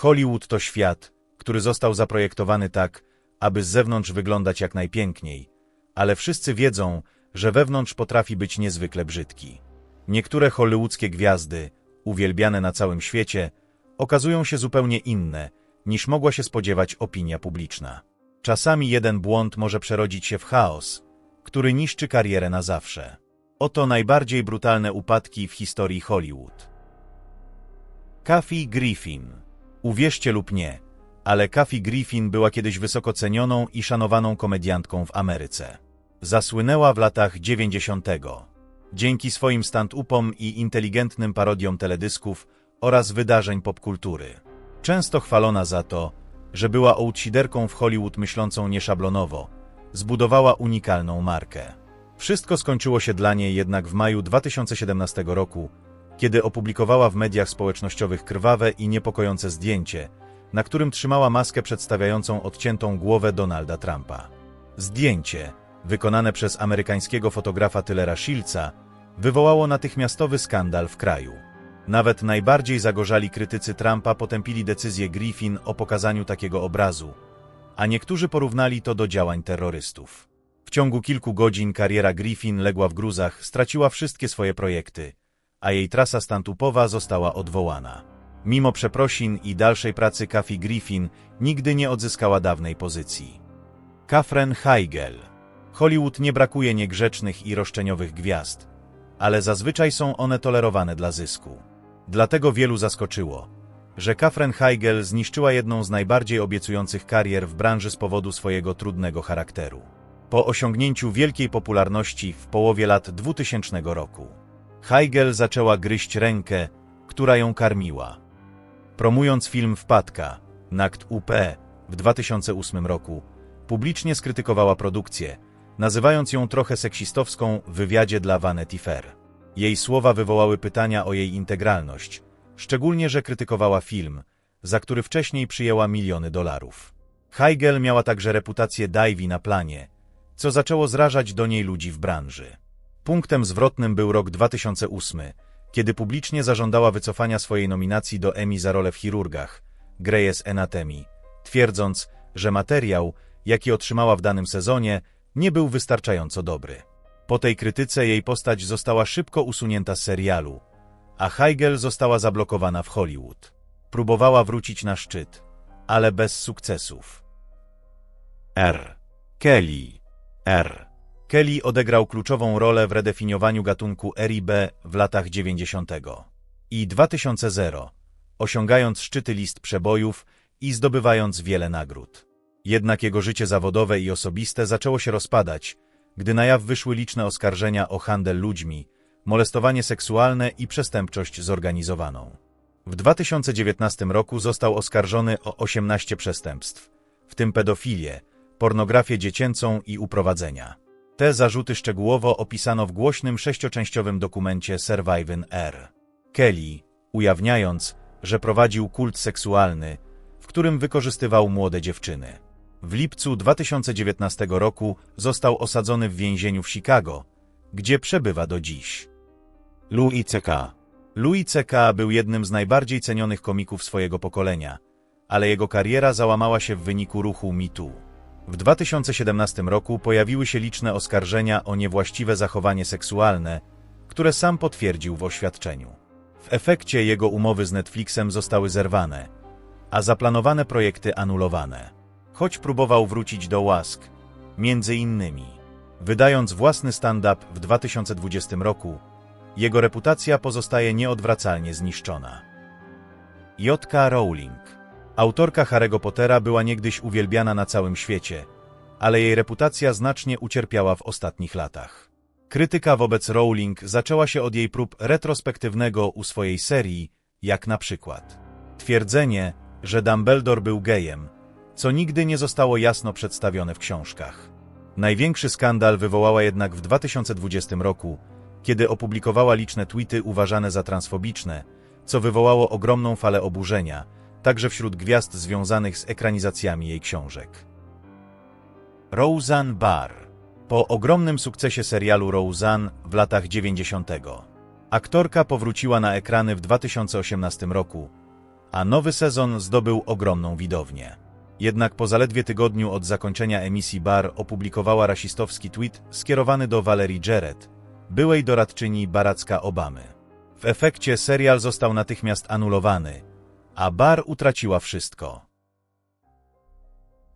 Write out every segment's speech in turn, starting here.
Hollywood to świat, który został zaprojektowany tak, aby z zewnątrz wyglądać jak najpiękniej, ale wszyscy wiedzą, że wewnątrz potrafi być niezwykle brzydki. Niektóre hollywoodzkie gwiazdy, uwielbiane na całym świecie, okazują się zupełnie inne, niż mogła się spodziewać opinia publiczna. Czasami jeden błąd może przerodzić się w chaos, który niszczy karierę na zawsze. Oto najbardziej brutalne upadki w historii Hollywood. Kathy Griffin. Uwierzcie lub nie, ale Kathy Griffin była kiedyś wysoko cenioną i szanowaną komediantką w Ameryce. Zasłynęła w latach 90. Dzięki swoim stand-upom i inteligentnym parodiom teledysków oraz wydarzeń popkultury. Często chwalona za to, że była outsiderką w Hollywood myślącą nieszablonowo, zbudowała unikalną markę. Wszystko skończyło się dla niej jednak w maju 2017 roku, kiedy opublikowała w mediach społecznościowych krwawe i niepokojące zdjęcie, na którym trzymała maskę przedstawiającą odciętą głowę Donalda Trumpa. Zdjęcie, wykonane przez amerykańskiego fotografa Tylera Shilca, wywołało natychmiastowy skandal w kraju. Nawet najbardziej zagorzali krytycy Trumpa potępili decyzję Griffin o pokazaniu takiego obrazu, a niektórzy porównali to do działań terrorystów. W ciągu kilku godzin kariera Griffin legła w gruzach, straciła wszystkie swoje projekty, a jej trasa stantupowa została odwołana. Mimo przeprosin i dalszej pracy Kathy Griffin nigdy nie odzyskała dawnej pozycji. Katherine Heigl Hollywood nie brakuje niegrzecznych i roszczeniowych gwiazd, ale zazwyczaj są one tolerowane dla zysku. Dlatego wielu zaskoczyło, że Katherine Heigl zniszczyła jedną z najbardziej obiecujących karier w branży z powodu swojego trudnego charakteru. Po osiągnięciu wielkiej popularności w połowie lat 2000 roku, Heigl zaczęła gryźć rękę, która ją karmiła. Promując film Wpadka, Nakt UP w 2008 roku, publicznie skrytykowała produkcję, nazywając ją trochę seksistowską w wywiadzie dla Vanity Fair. Jej słowa wywołały pytania o jej integralność, szczególnie, że krytykowała film, za który wcześniej przyjęła miliony dolarów. Heigl miała także reputację Divey na planie, co zaczęło zrażać do niej ludzi w branży. Punktem zwrotnym był rok 2008, kiedy publicznie zażądała wycofania swojej nominacji do Emmy za rolę w chirurgach, Grey's Anatomy, twierdząc, że materiał, jaki otrzymała w danym sezonie, nie był wystarczająco dobry. Po tej krytyce jej postać została szybko usunięta z serialu, a Heigl została zablokowana w Hollywood. Próbowała wrócić na szczyt, ale bez sukcesów. R. Kelly R. Kelly odegrał kluczową rolę w redefiniowaniu gatunku RIB w latach 90. i 2000, osiągając szczyty list przebojów i zdobywając wiele nagród. Jednak jego życie zawodowe i osobiste zaczęło się rozpadać, gdy na jaw wyszły liczne oskarżenia o handel ludźmi, molestowanie seksualne i przestępczość zorganizowaną. W 2019 roku został oskarżony o 18 przestępstw, w tym pedofilię, pornografię dziecięcą i uprowadzenia. Te zarzuty szczegółowo opisano w głośnym sześcioczęściowym dokumencie Surviving R. Kelly, ujawniając, że prowadził kult seksualny, w którym wykorzystywał młode dziewczyny. W lipcu 2019 roku został osadzony w więzieniu w Chicago, gdzie przebywa do dziś. Louis C.K. Louis C.K. był jednym z najbardziej cenionych komików swojego pokolenia, ale jego kariera załamała się w wyniku ruchu MeToo. W 2017 roku pojawiły się liczne oskarżenia o niewłaściwe zachowanie seksualne, które sam potwierdził w oświadczeniu. W efekcie jego umowy z Netflixem zostały zerwane, a zaplanowane projekty anulowane. Choć próbował wrócić do łask, między innymi wydając własny stand-up w 2020 roku, jego reputacja pozostaje nieodwracalnie zniszczona. J.K. Rowling Autorka Harry'ego Pottera była niegdyś uwielbiana na całym świecie, ale jej reputacja znacznie ucierpiała w ostatnich latach. Krytyka wobec Rowling zaczęła się od jej prób retrospektywnego u swojej serii, jak na przykład twierdzenie, że Dumbledore był gejem, co nigdy nie zostało jasno przedstawione w książkach. Największy skandal wywołała jednak w 2020 roku, kiedy opublikowała liczne tweety uważane za transfobiczne, co wywołało ogromną falę oburzenia, także wśród gwiazd związanych z ekranizacjami jej książek. Roseanne Barr Po ogromnym sukcesie serialu Roseanne w latach 90. aktorka powróciła na ekrany w 2018 roku, a nowy sezon zdobył ogromną widownię. Jednak po zaledwie tygodniu od zakończenia emisji Bar opublikowała rasistowski tweet skierowany do Valerie Jarrett, byłej doradczyni Baracka Obamy. W efekcie serial został natychmiast anulowany, a Bar utraciła wszystko.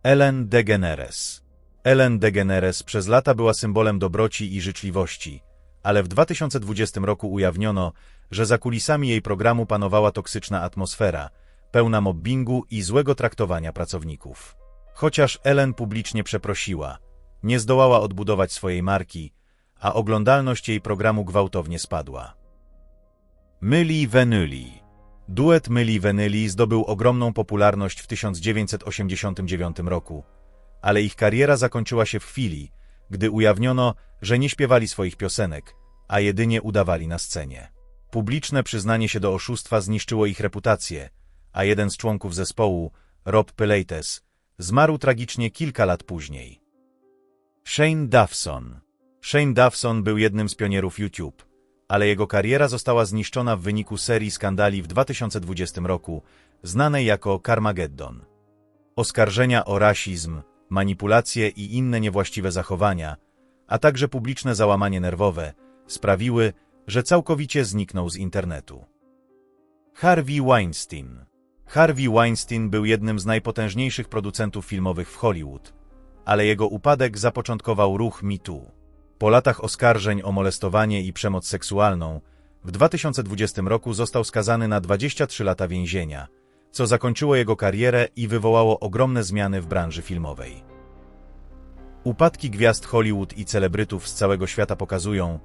Ellen DeGeneres Ellen DeGeneres przez lata była symbolem dobroci i życzliwości, ale w 2020 roku ujawniono, że za kulisami jej programu panowała toksyczna atmosfera, pełna mobbingu i złego traktowania pracowników. Chociaż Ellen publicznie przeprosiła, nie zdołała odbudować swojej marki, a oglądalność jej programu gwałtownie spadła. Myli Venyli Duet Myli Venyli zdobył ogromną popularność w 1989 roku, ale ich kariera zakończyła się w chwili, gdy ujawniono, że nie śpiewali swoich piosenek, a jedynie udawali na scenie. Publiczne przyznanie się do oszustwa zniszczyło ich reputację, a jeden z członków zespołu, Rob Pilates, zmarł tragicznie kilka lat później. Shane Duffson Shane Duffson był jednym z pionierów YouTube, ale jego kariera została zniszczona w wyniku serii skandali w 2020 roku, znanej jako Carmageddon. Oskarżenia o rasizm, manipulacje i inne niewłaściwe zachowania, a także publiczne załamanie nerwowe sprawiły, że całkowicie zniknął z internetu. Harvey Weinstein Harvey Weinstein był jednym z najpotężniejszych producentów filmowych w Hollywood, ale jego upadek zapoczątkował ruch MeToo. Po latach oskarżeń o molestowanie i przemoc seksualną, w 2020 roku został skazany na 23 lata więzienia, co zakończyło jego karierę i wywołało ogromne zmiany w branży filmowej. Upadki gwiazd Hollywood i celebrytów z całego świata pokazują,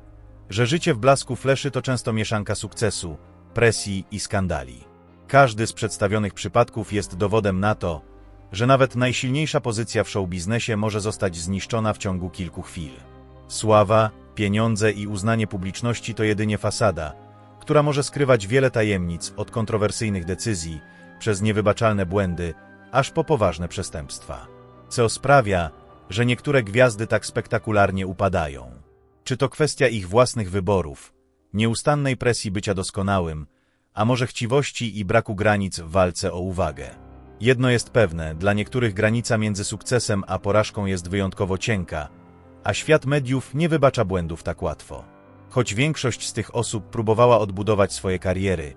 że życie w blasku fleszy to często mieszanka sukcesu, presji i skandali. Każdy z przedstawionych przypadków jest dowodem na to, że nawet najsilniejsza pozycja w showbiznesie może zostać zniszczona w ciągu kilku chwil. Sława, pieniądze i uznanie publiczności to jedynie fasada, która może skrywać wiele tajemnic od kontrowersyjnych decyzji, przez niewybaczalne błędy, aż po poważne przestępstwa. Co sprawia, że niektóre gwiazdy tak spektakularnie upadają. Czy to kwestia ich własnych wyborów, nieustannej presji bycia doskonałym, a może chciwości i braku granic w walce o uwagę. Jedno jest pewne, dla niektórych granica między sukcesem a porażką jest wyjątkowo cienka, a świat mediów nie wybacza błędów tak łatwo. Choć większość z tych osób próbowała odbudować swoje kariery,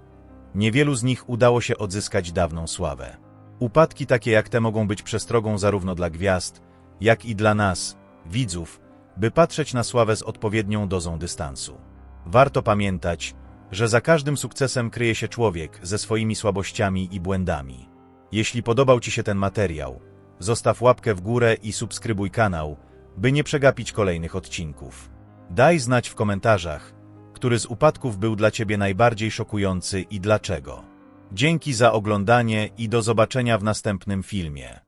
niewielu z nich udało się odzyskać dawną sławę. Upadki takie jak te mogą być przestrogą zarówno dla gwiazd, jak i dla nas, widzów, by patrzeć na sławę z odpowiednią dozą dystansu. Warto pamiętać, że za każdym sukcesem kryje się człowiek ze swoimi słabościami i błędami. Jeśli podobał Ci się ten materiał, zostaw łapkę w górę i subskrybuj kanał, by nie przegapić kolejnych odcinków. Daj znać w komentarzach, który z upadków był dla Ciebie najbardziej szokujący i dlaczego. Dzięki za oglądanie i do zobaczenia w następnym filmie.